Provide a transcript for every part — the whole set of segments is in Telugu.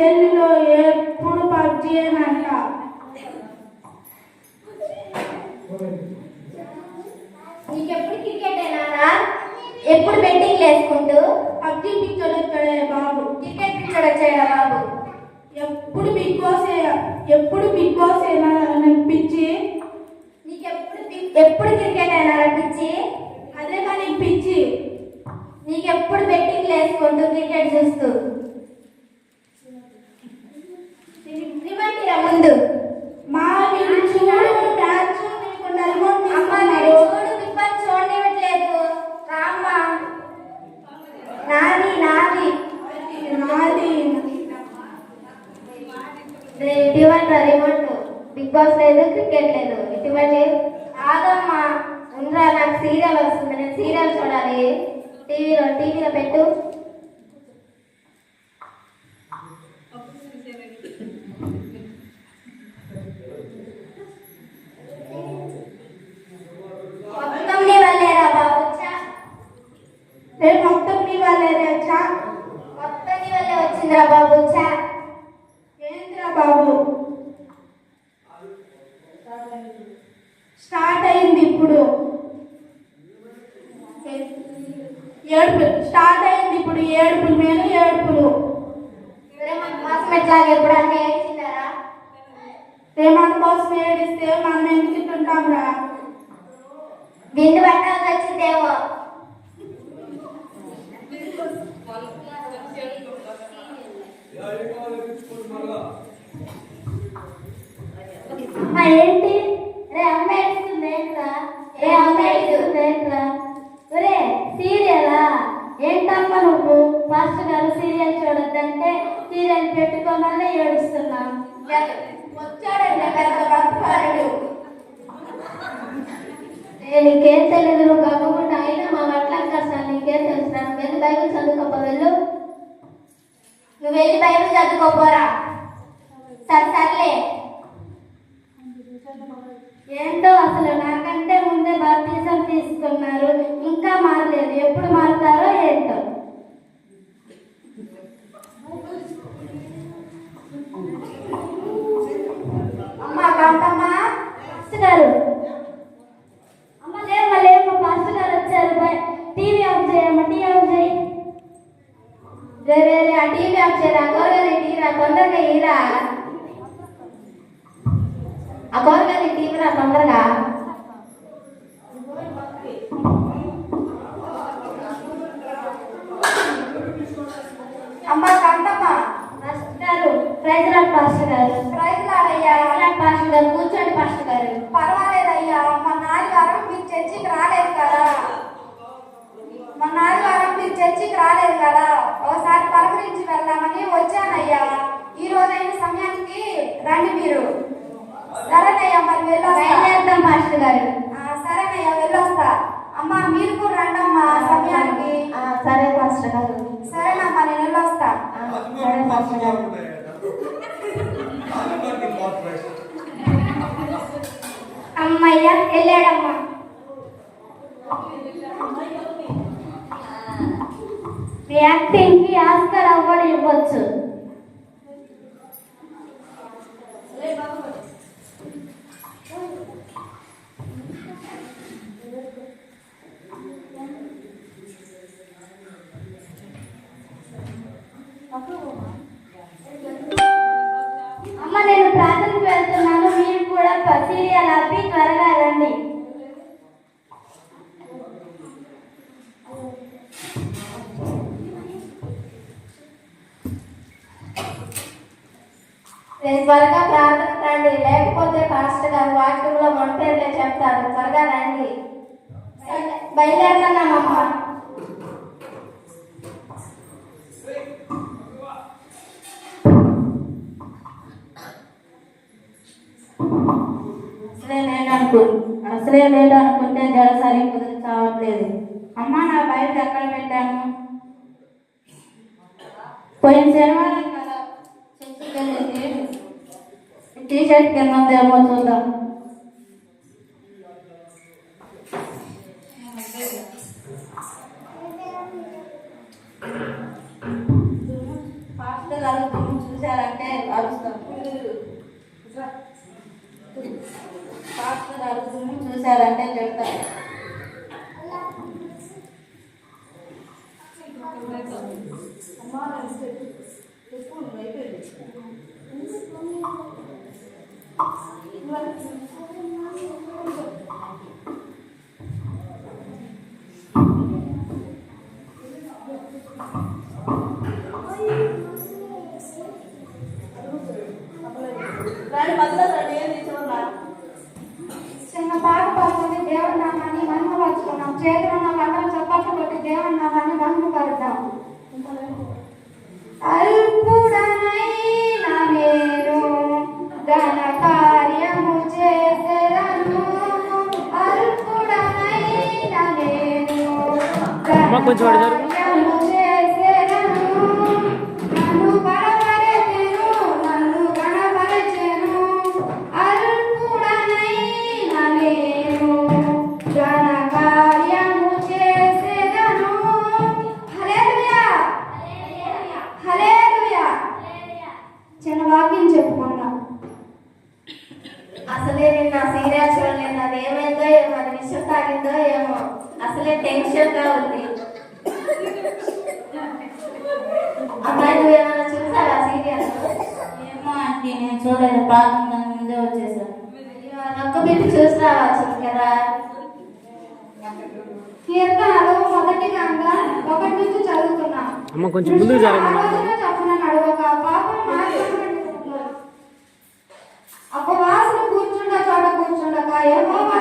సెల్లులో ఎప్పుడు పబ్జి అంట. నీకెప్పుడు క్రికెట్ ఏనా ఎప్పుడు బెట్టింగ్ వేసుకుంటూ? పబ్జి పిక్చర్ వచ్చాడే బాబు. క్రికెట్ పిచ్చర్ వచ్చాడా బాబు? ఎప్పుడు బిగ్ బాస్ ఎప్పుడు బిగ్ బాస్ పిచ్చి నీకెప్పుడు పిక్- ఎప్పుడు క్రికెట్ అయినా పిచ్చి అదే కానీ పిచ్చి నీకెప్పుడు బెట్టింగ్ వేసుకుంటూ క్రికెట్ చూస్తూ ఇవ్వండిరా ముందు మా వీడు చూడు మ్యాచ్ నీకు నల్గొండ అమ్మ తీసుకున్నాడు. నన్ను చూడు బిగ్ బాస్ చూడనివ్వట్లేదు రామ్మా నాది నాది నాది ఇటువంటి రిమోట్ బిగ్ బాస్ లేదు క్రికెట్ లేదు. ఇటువంటి ఆగమ్మా ఉండరా నాకు సీరియల్ వస్తుంది. నేను సీరియల్ చూడాలి. టీవీలో టీవీలో పెట్టు. మొత్తం నీ బాబు ఛా. మొత్తం నీ వల్లే వచ్చిందిరా బాబు చా ప్రేమాల కోసం ఏడిస్తే మనం ఎందుకు ఇట్టుంటాం రా? బిందు పట్టాల్సి వచ్చిందేమో ఏంటి? రే అమ్మ ఏడుస్తుంది ఏంట్రా? ఏ అమ్మ ఏడుస్తుంది ఏంట్రా? ఒరే సీరియలా? ఏంటమ్మా నువ్వు? మాస్టర్ గారు సీరియల్ చూడొద్దంటే సీరియల్ పెట్టుకోమని ఏడుస్తున్నా వచ్చాడండి ఏ, నీకేం తెలియదు నువ్వు గమ్మకుండా అయినా మా అట్లా కష్టాలు నీకేం తెలుసు నువ్వు వెళ్ళి బైబిల్ చదువుకోపో వెళ్ళు. నువ్వు వెళ్ళి బైబిల్ చదువుకోపోరా. సరే సర్లే. ఏంటో అసలు నాకంటే ముందే బాప్తీసం తీసుకున్నారు. ఇంకా మారలేదు. ఎప్పుడు మారుతారో ఏంటో అమ్మా కాంతమ్మ పాస్టర్ గారు అమ్మ లేమ్మా లేమ్మా పాస్టర్ గారు వచ్చారు బై- టీవీ ఆఫ్ చేయమ్మా టీవీ ఆఫ్ చేయి రే రే రే, ఆ టీవీ ఆఫ్ చేయరా కూరగాయలు తీరా తొందరగా ఈరా ఆ కూరగాయలు తీరా తొందరగా? అమ్మ పాస్టర్ గారు ప్రైజ్ లాడ్ పాస్టర్ గారు. ప్రైజ్ లాడ్ పాస్టర్ గారు కూర్చోండి పాస్టర్ గారు. పర్వాలేదయ్యా. మొన్న ఆదివారం మీరు చర్చికి రాలేదు కదా. మొన్న ఆదివారం మీరు చర్చికి రాలేదు కదా. ఒకసారి పలకరించి వెళ్దామని వచ్చానయ్యా. ఈ రోజైన సమయానికి రండి మీరు. సరేనయ్యా మరి వెళ్ళొస్తా. పాస్టర్ గారు. సరేనయ్యా వెళ్ళొస్తా. అమ్మా మీరు కూడా రండమ్మా సమయానికి. సరే పాస్టర్ గారు. సరేనమ్మా నేను వెళ్ళొస్తా. సరే పాస్టర్ గారు. అమ్మయ్య వెళ్ళాడమ్మా. యాక్టింగ్కి ఆస్కర్ అవార్డు ఇవ్వచ్చు. త్వరగా ప్రార్థన రండి. లేకపోతే పాస్టర్ గారు వాక్యంలో మొంటేర్లే చెప్తారు. త్వరగా రండి. బయలుదేరుతున్నామమ్మ. అసలే లేదనుకో అసలే లేదనుకుంటే జలసరి కుదిరి చావట్లేదు. అమ్మా నా బయట ఎక్కడ పెట్టాను పోయిన శనివారం కదా. చర్చికి వెళ్ళేది టీ షర్ట్ కింద ఉందేమో చూద్దాం. పాస్టర్ గారు చూశారు అరుస్తాం. పాస్టర్ చూశారంటే చెప్తారు అమ్మా మధ్యలో చిన్న పాట పాడుకొని దేవుడి నామాన్ని మహిమపరుచుకున్నాం చేతులు అమ్మ కొంచెం హల్లెలూయా చిన్న వాక్యం చెప్పుకుందాం అసలే నిన్న సీరియల్ చూడలేదు. అది ఏమైందో ఏమో అది విషయం తాగిందో ఏమో. అసలే టెన్షన్గా ఉంది. నువ్వు ఏమైనా చూసావా సీరియల్ ఏమో అంటే నేను చూడలేదు ప్రార్థన దాని ముందే వచ్చేసాను ఒక్క బిడ్డ చూసి రావచ్చు కదా కీర్తనలు మొదటి గ్రంథం ఒకటి నుంచి చదువుతున్నాం అమ్మ కొంచెం ఆలోచన చప్పున నడవక పాపం కూర్చుండ చోట కూర్చుండక యెహోవా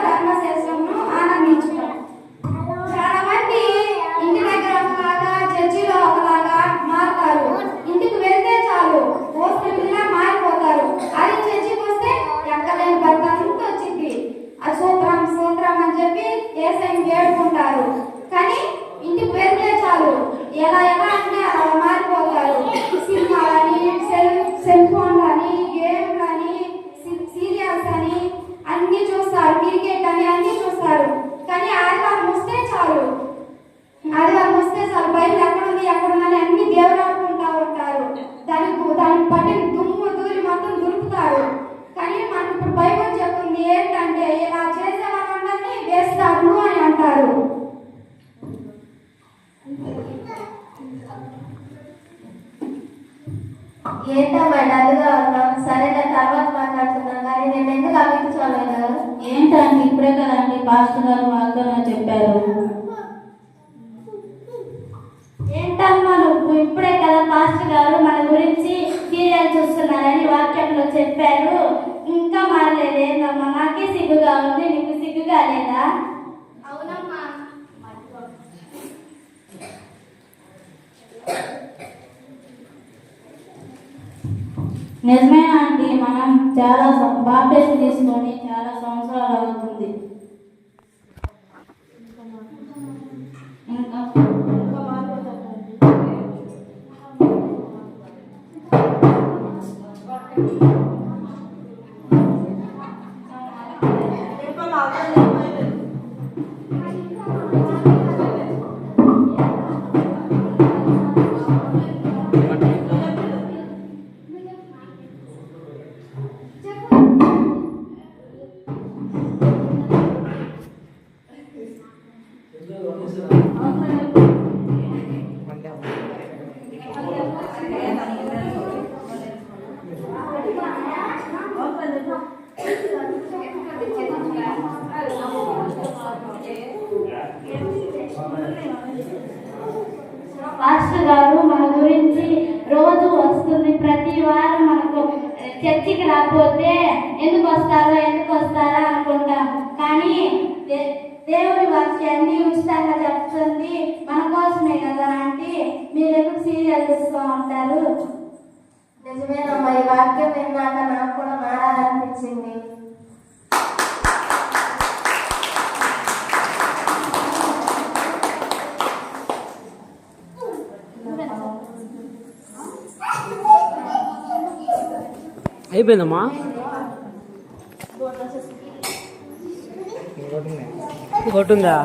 ఎలా ఎలా అంటే పాస్టర్ గారు వాగ్దానం చెప్పారు. ఏంటమ్మా నువ్వు? ఇప్పుడే కదా పాస్టర్ గారు మన గురించి సీరియల్ చూస్తున్నారని వాక్యంలో చెప్పారు. ఇంకా మారలేదు? ఏంటమ్మా నాకే సిగ్గుగా ఉంది. నీకు సిగ్గుగా లేదా? అవునమ్మా. నిజమేనా అండి? మనం చాలా బాప్టేషన్ తీసుకొని చాలా సంవత్సరాలు అవుతుంది. అయిపోయిందమ్మా? ఇంకోటి ఉందా?